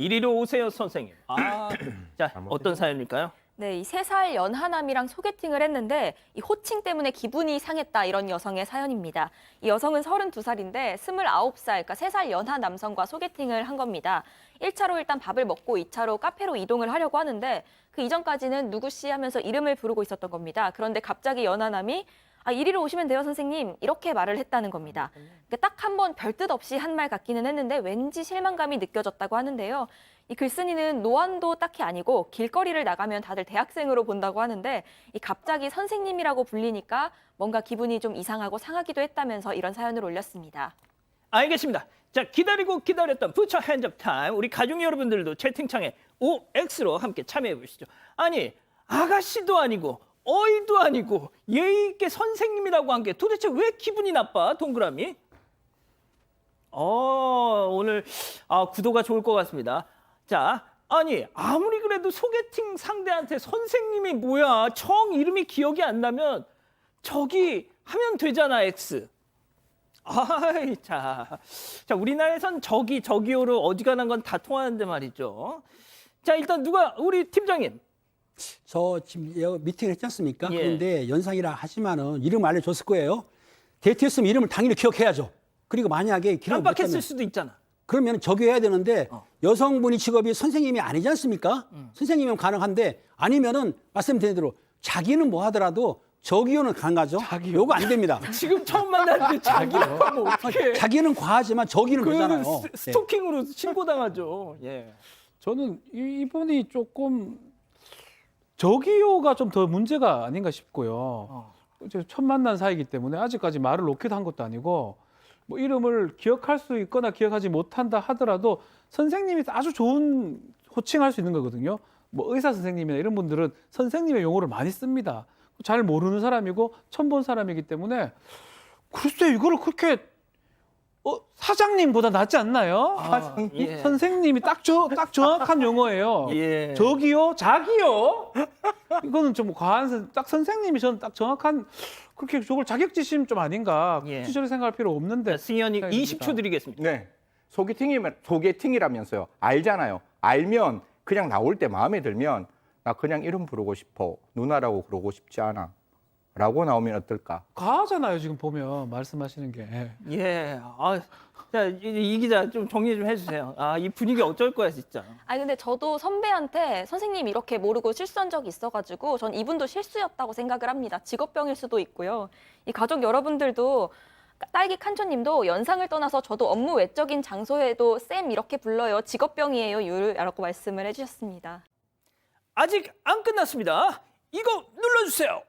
이리로 오세요, 선생님. 아, 자, 어떤 사연일까요? 네, 이 세 살 연하남이랑 소개팅을 했는데 이 호칭 때문에 기분이 상했다 이런 여성의 사연입니다. 이 여성은 32살인데 29살, 그러니까 세 살 연하 남성과 소개팅을 한 겁니다. 1차로 일단 밥을 먹고 2차로 카페로 이동을 하려고 하는데 그 이전까지는 누구 씨 하면서 이름을 부르고 있었던 겁니다. 그런데 갑자기 연하남이 아, 이리로 오시면 돼요, 선생님. 이렇게 말을 했다는 겁니다. 딱한 번 별뜻 없이 한 말 같기는 했는데 왠지 실망감이 느껴졌다고 하는데요. 이 글쓴이는 노안도 딱히 아니고 길거리를 나가면 다들 대학생으로 본다고 하는데 이 갑자기 선생님이라고 불리니까 뭔가 기분이 좀 이상하고 상하기도 했다면서 이런 사연을 올렸습니다. 알겠습니다. 자, 기다리고 기다렸던 부처 핸접 타임. 우리 가족 여러분들도 채팅창에 OX로 함께 참여해 보시죠. 아니, 아가씨도 아니고 어이도 아니고 예의 있게 선생님이라고 한 게 도대체 왜 기분이 나빠? 동그라미. 어, 오늘 아, 구도가 좋을 것 같습니다. 자, 아니 아무리 그래도 소개팅 상대한테 선생님이 뭐야? 청 이름이 기억이 안 나면 저기 하면 되잖아, X. 아이, 자, 자 우리나라에선 저기 저기요로 어지간한 건 다 통하는데 말이죠. 자, 일단 누가 우리 팀장님. 저 지금 미팅을 했지 않습니까? 예. 그런데 연상이라 하지만은 이름 알려줬을 거예요. 데이트했으면 이름을 당연히 기억해야죠. 그리고 만약에 기억 깜빡했을 못하면 수도 있잖아. 그러면 적용해야 되는데 어. 여성분이 직업이 선생님이 아니지 않습니까? 음. 선생님이면 가능한데 아니면은 말씀드린 대로 자기는 뭐 하더라도 저기요는 가능하죠. 자기요? 요거 안 됩니다. 지금 처음 만났는데 자기라고 하면 어떡해. 자기는 과하지만 저기는 그거는 되잖아요. 스- 스토킹으로 신고당하죠. 예. 저는 이- 이분이 조금 저기요가 좀 더 문제가 아닌가 싶고요. 어. 이제 첫 만난 사이기 때문에 아직까지 말을 놓기도 한 것도 아니고 뭐 이름을 기억할 수 있거나 기억하지 못한다 하더라도 선생님이 아주 좋은 호칭할 수 있는 거거든요. 뭐 의사 선생님이나 이런 분들은 선생님의 용어를 많이 씁니다. 잘 모르는 사람이고 처음 본 사람이기 때문에 글쎄 이거를 그렇게 어, 사장님보다 낫지 않나요? 아, 예. 선생님이 딱, 저, 딱 정확한 용어예요. 예. 저기요? 자기요? 이거는 좀 과한, 선- 딱 선생님이 저는 딱 정확한, 그렇게 저걸 자격지심 좀 아닌가. 예. 굳이 저렇게 생각할 필요 없는데. 자, 승현이 생각이 20초 듭니다. 드리겠습니다. 네. 소개팅이면 소개팅이라면서요. 알잖아요. 알면 그냥 나올 때 마음에 들면 나 그냥 이름 부르고 싶어. 누나라고 그러고 싶지 않아. 라고 나오면 어떨까? 과하잖아요, 지금 보면. 말씀하시는 게. 예. 네. 예. 아, 자, 이, 이 기자 좀 정리 좀 해주세요. 아, 이 분위기 어쩔 거야, 진짜. 아니 근데 저도 선배한테 선생님 이렇게 모르고 실수한 적이 있어가지고 전 이분도 실수였다고 생각을 합니다. 직업병일 수도 있고요. 이 가족 여러분들도 딸기 칸초님도 연상을 떠나서 저도 업무 외적인 장소에도 쌤 이렇게 불러요. 직업병이에요, 유라고 말씀을 해주셨습니다. 아직 안 끝났습니다. 이거 눌러주세요.